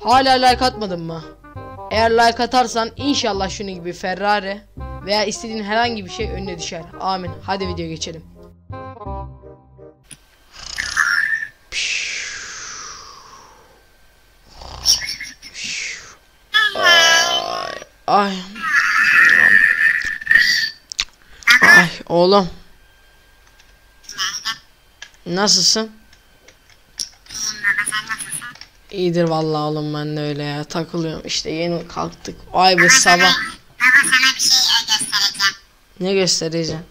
Hala like atmadın mı? Eğer like atarsan inşallah şunun gibi Ferrari veya istediğin herhangi bir şey önüne düşer. Amin. Hadi video geçelim. Ay. Ay. Oğlum. Nasılsın? İyidir vallahi oğlum ben de öyle ya takılıyorum işte yeni kalktık. Ay be sabah. Baba sana bir şey göstereceğim. Ne göstereceğim?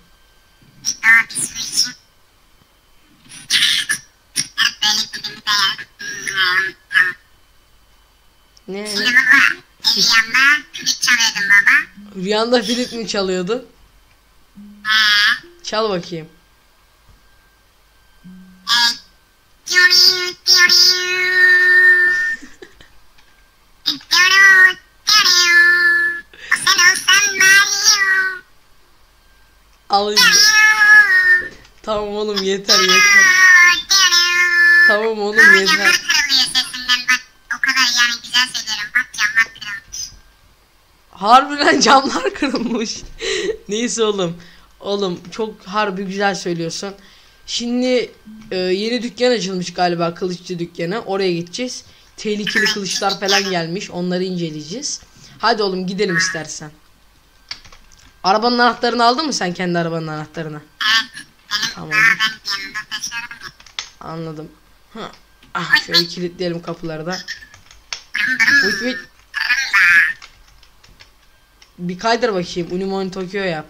Ne? ne? Evyamda flüt çalıyordum baba. Rüyanda flüt mü çalıyordu? He. Çal bakayım. E, diyoru, diyoru. Diyoru, diyoru. O sen olsan Mario. Al işte. Diyoru, Tamam oğlum yeter yeter. Tamam oğlum Aa, yeter. kırılıyor sesinden bak. O kadar yani güzel söylüyorum. Bak. Harbiden camlar kırılmış. Neyse oğlum. Oğlum çok harbi güzel söylüyorsun. Şimdi e, yeni dükkan açılmış galiba kılıççı dükkanı. Oraya gideceğiz. Tehlikeli kılıçlar falan gelmiş. Onları inceleyeceğiz. Hadi oğlum gidelim istersen. Arabanın anahtarını aldın mı sen kendi arabanın anahtarını? Tamam. Anladım. Hı. Ah şöyle kilitleyelim kapıları da. Bir kaydır bakayım. Unimon Tokyo yap.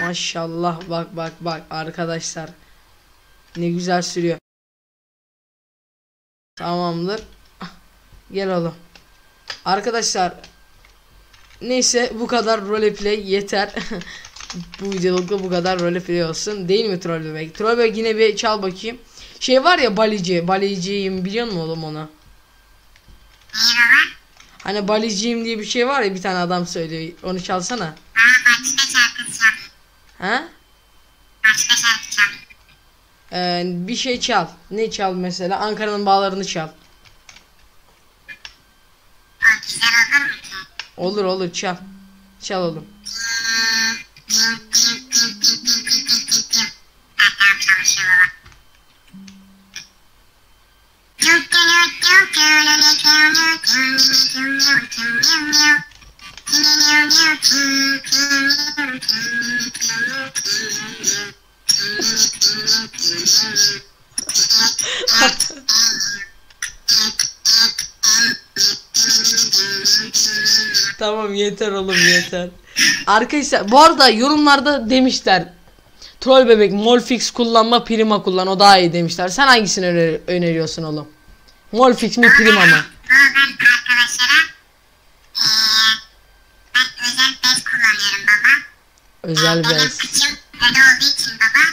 Maşallah bak bak bak arkadaşlar. Ne güzel sürüyor. Tamamdır. Ah, Gel oğlum. Arkadaşlar neyse bu kadar roleplay yeter. bu videolukta bu kadar roleplay olsun. Değil mi? Troll bebek yine bir çal bakayım. Şey var ya balici. Baliciyim biliyor musun oğlum onu? Hani baliciyim diye bir şey var ya bir tane adam söylüyor. Onu çalsana. Aa, başka şarkı çal. Ha? Başka şarkı çal. Ee, bir şey çal. Ne çal mesela? Ankara'nın bağlarını çal. O güzel olur mu ki? Olur olur çal. Çal oğlum. Tamam yeter oğlum yeter. Arkadaşlar bu arada yorumlarda demişler. Troll bebek Molfix kullanma Prima kullan o daha iyi demişler. Sen hangisini öner- öneriyorsun oğlum? Molfix mi Prima mı? Ama ben arkadaşlara eee, ben özel bez kullanıyorum baba. Özel Benim bez. kıçım öyle olduğu için baba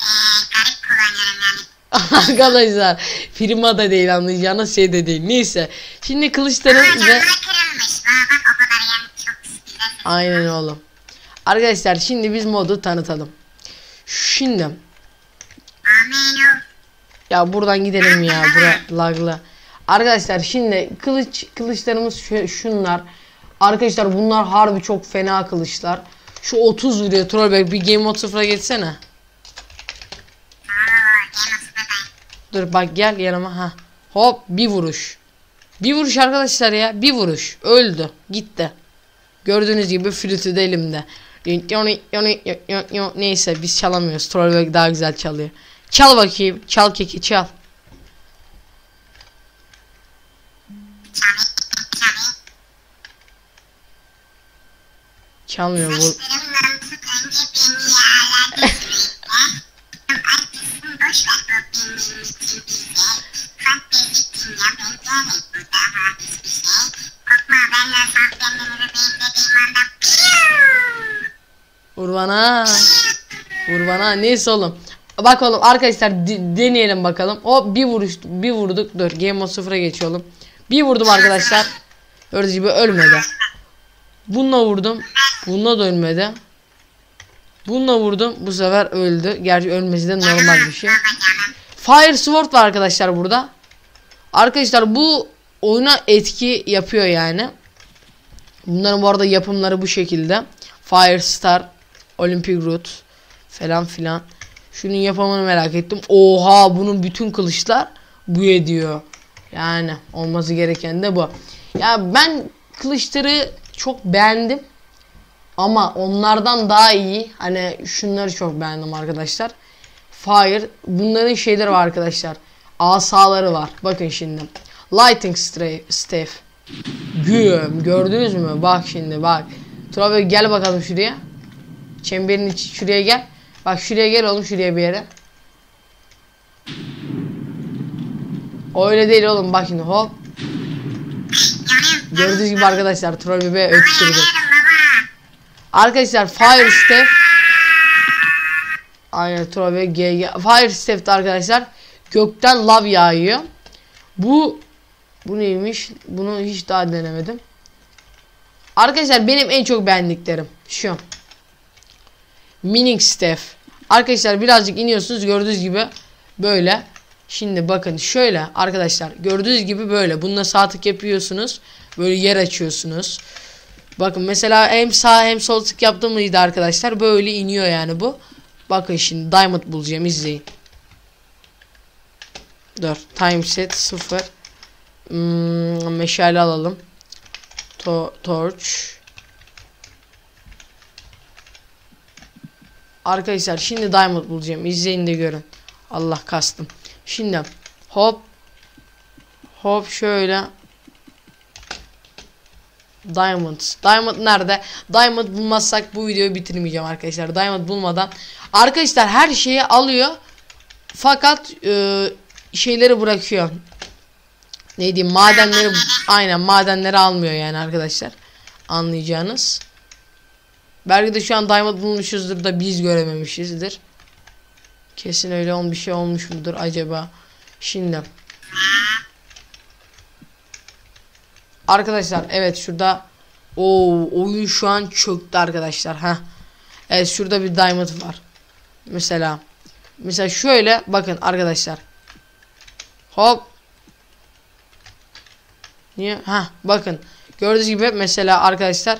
eee, garip kullanıyorum yani. Arkadaşlar Prima da değil anlayacağınız şey de değil. Neyse. Şimdi Ama kılıçların ve... yani. Aynen oğlum. Arkadaşlar şimdi biz modu tanıtalım. Şimdi Amin. Ya buradan gidelim ya bura laglı. Arkadaşlar şimdi kılıç kılıçlarımız şu, şunlar. Arkadaşlar bunlar harbi çok fena kılıçlar. Şu 30 vuruyor Trollback bir game mode sıfıra geçsene. Aa. Dur bak gel yanıma ha. Hop bir vuruş. Bir vuruş arkadaşlar ya bir vuruş. Öldü gitti. Gördüğünüz gibi flütü de elimde. Neyse biz çalamıyoruz. Trollback daha güzel çalıyor. Çal bakayım. Çal keki çal. Çalmıyor bu. Vur bana. Neyse oğlum. Bak oğlum arkadaşlar deneyelim bakalım. O bir vuruş bir vurduk. Dur game 0'a geçiyorum. Bir vurdum arkadaşlar. Gördüğünüz gibi ölmedi. Bununla vurdum. Bununla da ölmedi. Bununla vurdum. Bu sefer öldü. Gerçi ölmesi de normal bir şey. Fire Sword var arkadaşlar burada. Arkadaşlar bu oyuna etki yapıyor yani. Bunların bu arada yapımları bu şekilde. Firestar, Olympic Root falan filan. Şunun yapımını merak ettim. Oha bunun bütün kılıçlar bu ediyor. Yani olması gereken de bu. Ya ben kılıçları çok beğendim. Ama onlardan daha iyi. Hani şunları çok beğendim arkadaşlar. Fire. Bunların şeyleri var arkadaşlar. Asaları var. Bakın şimdi. Lighting Staff. Güm. Gördünüz mü? Bak şimdi bak. Turabe gel bakalım şuraya. Çemberin içi şuraya gel. Bak şuraya gel oğlum şuraya bir yere. Öyle değil oğlum bak şimdi hop. Gördüğünüz gibi arkadaşlar troll bebeği öttürdü. Arkadaşlar Fire Step Aynen troll bebeği GG Fire Step'te arkadaşlar gökten lav yağıyor. Bu bu neymiş? Bunu hiç daha denemedim. Arkadaşlar benim en çok beğendiklerim şu. Mining Staff. Arkadaşlar birazcık iniyorsunuz gördüğünüz gibi böyle. Şimdi bakın şöyle arkadaşlar gördüğünüz gibi böyle. Bununla sağ tık yapıyorsunuz. Böyle yer açıyorsunuz. Bakın mesela hem sağ hem sol tık yaptım mıydı arkadaşlar böyle iniyor yani bu. Bakın şimdi diamond bulacağım izleyin. Dur time set 0. Hmm, meşale alalım. To torch. Arkadaşlar şimdi diamond bulacağım. İzleyin de görün. Allah kastım. Şimdi hop hop şöyle Diamond. Diamond nerede? Diamond bulmazsak bu videoyu bitirmeyeceğim arkadaşlar. Diamond bulmadan. Arkadaşlar her şeyi alıyor. Fakat e, şeyleri bırakıyor. Ne diyeyim madenleri aynen madenleri almıyor yani arkadaşlar. Anlayacağınız. Belki de şu an diamond bulmuşuzdur da biz görememişizdir. Kesin öyle on bir şey olmuş mudur acaba? Şimdi. Arkadaşlar evet şurada o oyun şu an çöktü arkadaşlar ha. Evet şurada bir diamond var. Mesela mesela şöyle bakın arkadaşlar. Hop. Niye? Ha bakın. Gördüğünüz gibi mesela arkadaşlar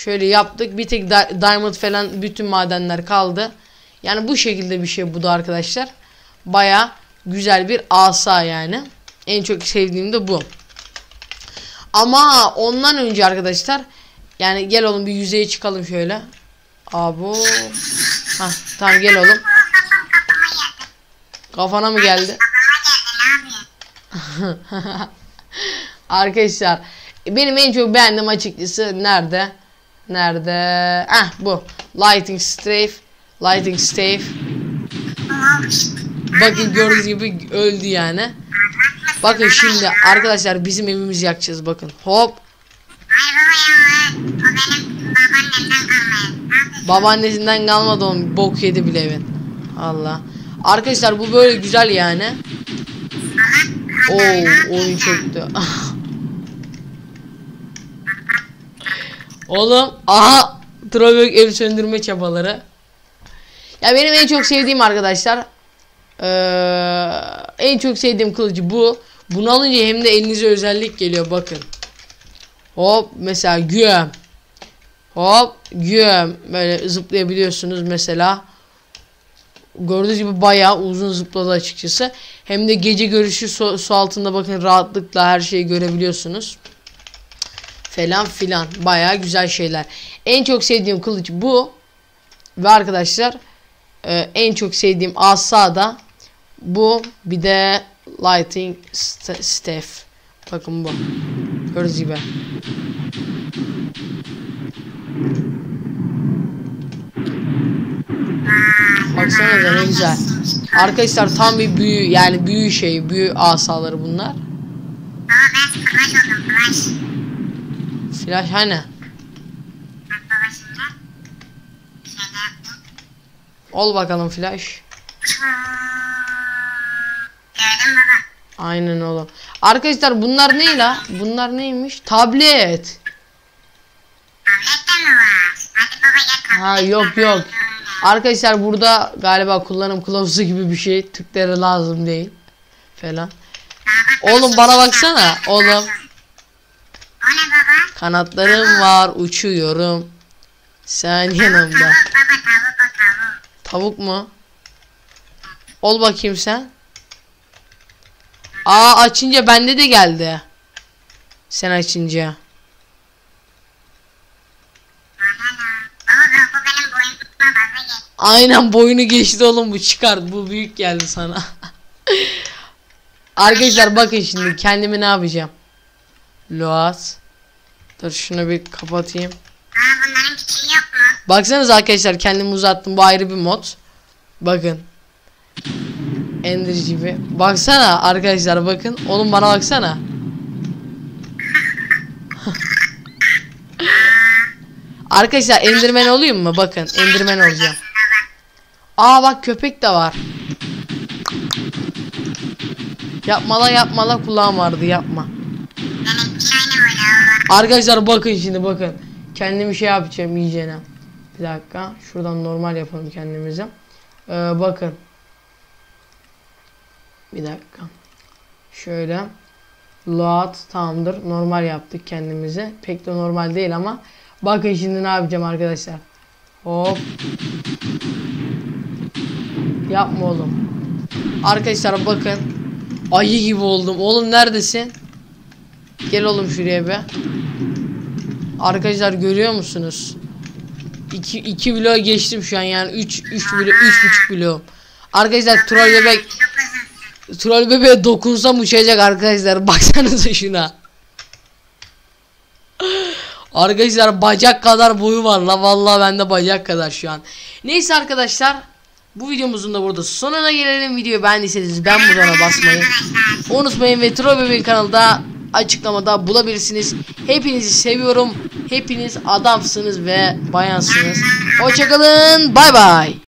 şöyle yaptık. Bir tek di diamond falan bütün madenler kaldı. Yani bu şekilde bir şey bu da arkadaşlar. Baya güzel bir asa yani. En çok sevdiğim de bu. Ama ondan önce arkadaşlar yani gel oğlum bir yüzeye çıkalım şöyle. Abo. Ha tamam gel oğlum. Kafana mı geldi? arkadaşlar benim en çok beğendiğim açıkçası nerede? Nerede? Ah bu. Lighting Strafe. Lighting Staff. Bakın gördüğünüz gibi öldü yani. Bakın şimdi arkadaşlar bizim evimizi yakacağız bakın. Hop. Babaannesinden kalmadı onun bok yedi bile evin. Allah. Arkadaşlar bu böyle güzel yani. Oo oyun çöktü. Oğlum aha Trobek ev söndürme çabaları. Ya benim en çok sevdiğim arkadaşlar ee, en çok sevdiğim kılıcı bu. Bunu alınca hem de elinize özellik geliyor bakın. Hop mesela güğüm. Hop güğüm. Böyle zıplayabiliyorsunuz mesela. Gördüğünüz gibi bayağı uzun zıpladı açıkçası. Hem de gece görüşü su, su altında bakın rahatlıkla her şeyi görebiliyorsunuz. Falan filan. Bayağı güzel şeyler. En çok sevdiğim kılıç bu. Ve arkadaşlar ee, en çok sevdiğim asa da bu. Bir de lighting st staff. Bakın bu. Gördüğünüz gibi. Baksanıza ne güzel. Arkadaşlar tam bir büyü yani büyü şey büyü asaları bunlar flash hani Ol bakalım flash. Aynen oğlum. Arkadaşlar bunlar ne la? Bunlar neymiş? Tablet. Tablet mi var? Ha yok yok. Arkadaşlar burada galiba kullanım kılavuzu gibi bir şey. Tıkları lazım değil. Falan. Oğlum bana baksana. Oğlum ne baba? kanatlarım var uçuyorum. Sen yanımda. Tavuk baba tavuk o tavuk. Tavuk mu? Ol bakayım sen. Aa açınca bende de geldi. Sen açınca. Aynen boyunu geçti oğlum bu çıkart. Bu büyük geldi sana. Arkadaşlar bakın şimdi kendimi ne yapacağım. Loas. Dur şunu bir kapatayım. Aa bunların küçüğü yok mu? Baksanız arkadaşlar kendimi uzattım. Bu ayrı bir mod. Bakın. Ender gibi. Baksana arkadaşlar bakın. Oğlum bana baksana. arkadaşlar Enderman olayım mı? Bakın Enderman olacağım. Aa bak köpek de var. Yapma la yapma la kulağım vardı yapma. Arkadaşlar bakın şimdi bakın. Kendimi şey yapacağım iyicene. Bir dakika. Şuradan normal yapalım kendimize. Ee, bakın. Bir dakika. Şöyle. Load tamamdır. Normal yaptık kendimize. Pek de normal değil ama. Bakın şimdi ne yapacağım arkadaşlar. Hop. Yapma oğlum. Arkadaşlar bakın. Ayı gibi oldum. Oğlum neredesin? Gel oğlum şuraya be. Arkadaşlar görüyor musunuz? 2 2 bloğa geçtim şu an yani 3 3 bloğu 3,5 bloğum. Arkadaşlar troll bebek troll bebeğe dokunsam uçacak arkadaşlar. Baksanıza şuna. Arkadaşlar bacak kadar boyu var la vallahi bende bacak kadar şu an. Neyse arkadaşlar bu videomuzun da burada sonuna gelelim. Videoyu beğendiyseniz ben butona basmayı unutmayın ve Troll Bebeğin kanalda açıklamada bulabilirsiniz. Hepinizi seviyorum. Hepiniz adamsınız ve bayansınız. Hoşçakalın. Bay bay.